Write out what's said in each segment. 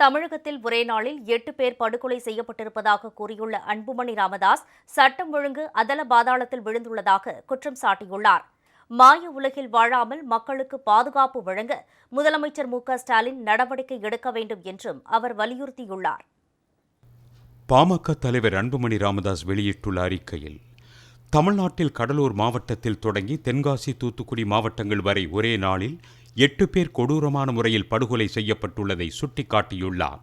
தமிழகத்தில் ஒரே நாளில் எட்டு பேர் படுகொலை செய்யப்பட்டிருப்பதாக கூறியுள்ள அன்புமணி ராமதாஸ் சட்டம் ஒழுங்கு அதல பாதாளத்தில் விழுந்துள்ளதாக குற்றம் சாட்டியுள்ளார். மாய உலகில் வாழாமல் மக்களுக்கு பாதுகாப்பு வழங்க முதலமைச்சர் மு க ஸ்டாலின் நடவடிக்கை எடுக்க வேண்டும் என்றும் அவர் வலியுறுத்தியுள்ளார். பாமக தலைவர் அன்புமணி ராமதாஸ் வெளியிட்டுள்ள அறிக்கையில் தமிழ்நாட்டில் கடலூர் மாவட்டத்தில் தொடங்கி தென்காசி தூத்துக்குடி மாவட்டங்கள் வரை ஒரே நாளில் எட்டு பேர் கொடூரமான முறையில் படுகொலை செய்யப்பட்டுள்ளதை சுட்டிக்காட்டியுள்ளார்.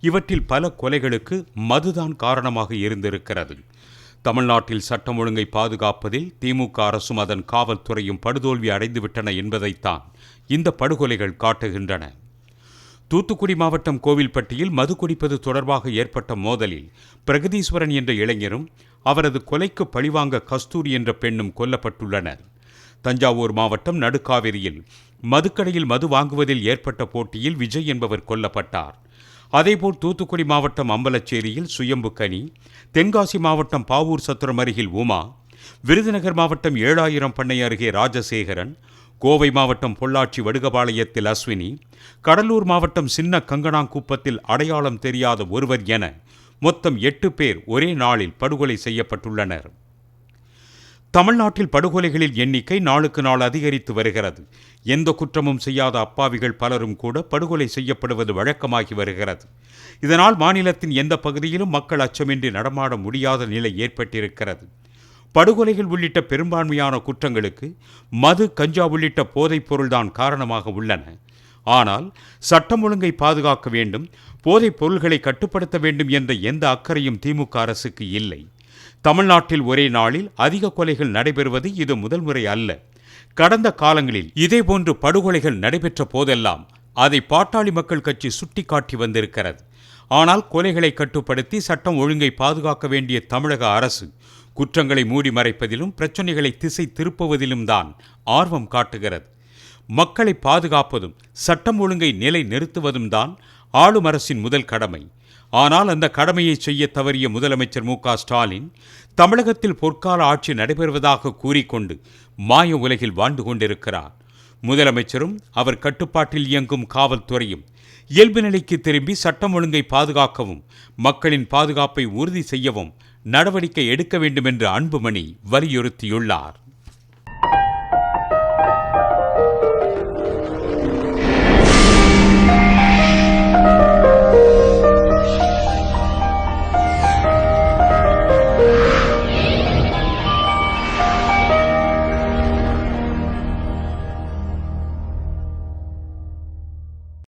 இவற்றில் பல கொலைகளுக்கு மதுதான் காரணமாக இருந்திருக்கிறது. தமிழ்நாட்டில் சட்டம் ஒழுங்கை பாதுகாப்பதில் திமுக அரசும் அதன் காவல்துறையும் படுதோல்வி அடைந்துவிட்டன என்பதைத்தான் இந்த படுகொலைகள் காட்டுகின்றன. தூத்துக்குடி மாவட்டம் கோவில்பட்டியில் மது குடிப்பது தொடர்பாக ஏற்பட்ட மோதலில் பிரகதீஸ்வரன் என்ற இளைஞரும் அவரது கொலைக்கு பழிவாங்க கஸ்தூரி என்ற பெண்ணும் கொல்லப்பட்டுள்ளனர். தஞ்சாவூர் மாவட்டம் நடுக்காவிரியில். மதுக்கடையில் மது வாங்குவதில் ஏற்பட்ட போட்டியில் விஜய் என்பவர் கொல்லப்பட்டார். அதேபோல் தூத்துக்குடி மாவட்டம் அம்பலச்சேரியில் சுயம்பு கனி தென்காசி மாவட்டம் பாவூர் சத்திரம் அருகில் உமா விருதுநகர் மாவட்டம் ஏழாயிரம் பண்ணை அருகே ராஜசேகரன் கோவை மாவட்டம் பொள்ளாச்சி வடுகபாளையத்தில் அஸ்வினி கடலூர் மாவட்டம் சின்ன கங்கனாங்குப்பத்தில் அடையாளம் தெரியாத ஒருவர் என மொத்தம் எட்டு பேர் ஒரே நாளில் படுகொலை செய்யப்பட்டுள்ளனர். தமிழ்நாட்டில் படுகொலைகளின் எண்ணிக்கை நாளுக்கு நாள் அதிகரித்து வருகிறது. எந்த குற்றமும் செய்யாத அப்பாவிகள் பலரும் கூட படுகொலை செய்யப்படுவது வழக்கமாகி வருகிறது. இதனால் மாநிலத்தின் எந்த பகுதியிலும் மக்கள் அச்சமின்றி நடமாட முடியாத நிலை ஏற்பட்டிருக்கிறது. படுகொலைகள் உள்ளிட்ட பெரும்பான்மையான குற்றங்களுக்கு மது கஞ்சா உள்ளிட்ட போதைப் பொருள்தான் காரணமாக உள்ளன. ஆனால் சட்டம் ஒழுங்கை பாதுகாக்க வேண்டும் போதைப் பொருள்களை கட்டுப்படுத்த வேண்டும் என்ற எந்த அக்கறையும் திமுக அரசுக்கு இல்லை. தமிழ்நாட்டில் ஒரே நாளில் அதிக கொலைகள் நடைபெறுவது இது முதல் முறை அல்ல. கடந்த காலங்களில் இதேபோன்று படுகொலைகள் நடைபெற்ற போதெல்லாம் அதை பாட்டாளி மக்கள் கட்சி சுட்டிக்காட்டி வந்திருக்கிறது. ஆனால் கொலைகளை கட்டுப்படுத்தி சட்டம் ஒழுங்கை பாதுகாக்க வேண்டிய தமிழக அரசு குற்றங்களை மூடி மறைப்பதிலும் பிரச்சனைகளை திசை திருப்புவதிலும் தான் ஆர்வம் காட்டுகிறது. மக்களை பாதுகாப்பதும் சட்டம் ஒழுங்கை நிலை நிறுத்துவதும் தான் ஆளும் அரசின் முதல் கடமை. ஆனால் அந்த கடமையை செய்ய தவறிய முதலமைச்சர் மு க ஸ்டாலின் தமிழகத்தில் பொற்கால ஆட்சி நடைபெறுவதாக கூறிக்கொண்டு மாய உலகில் வாழ்ந்து கொண்டிருக்கிறார். முதலமைச்சரும் அவர் கட்டுப்பாட்டில் இயங்கும் காவல்துறையும் இயல்பு நிலைக்கு திரும்பி சட்டம் ஒழுங்கை பாதுகாக்கவும் மக்களின் பாதுகாப்பை உறுதி செய்யவும் நடவடிக்கை எடுக்க வேண்டும் என்று அன்புமணி வலியுறுத்தியுள்ளார்.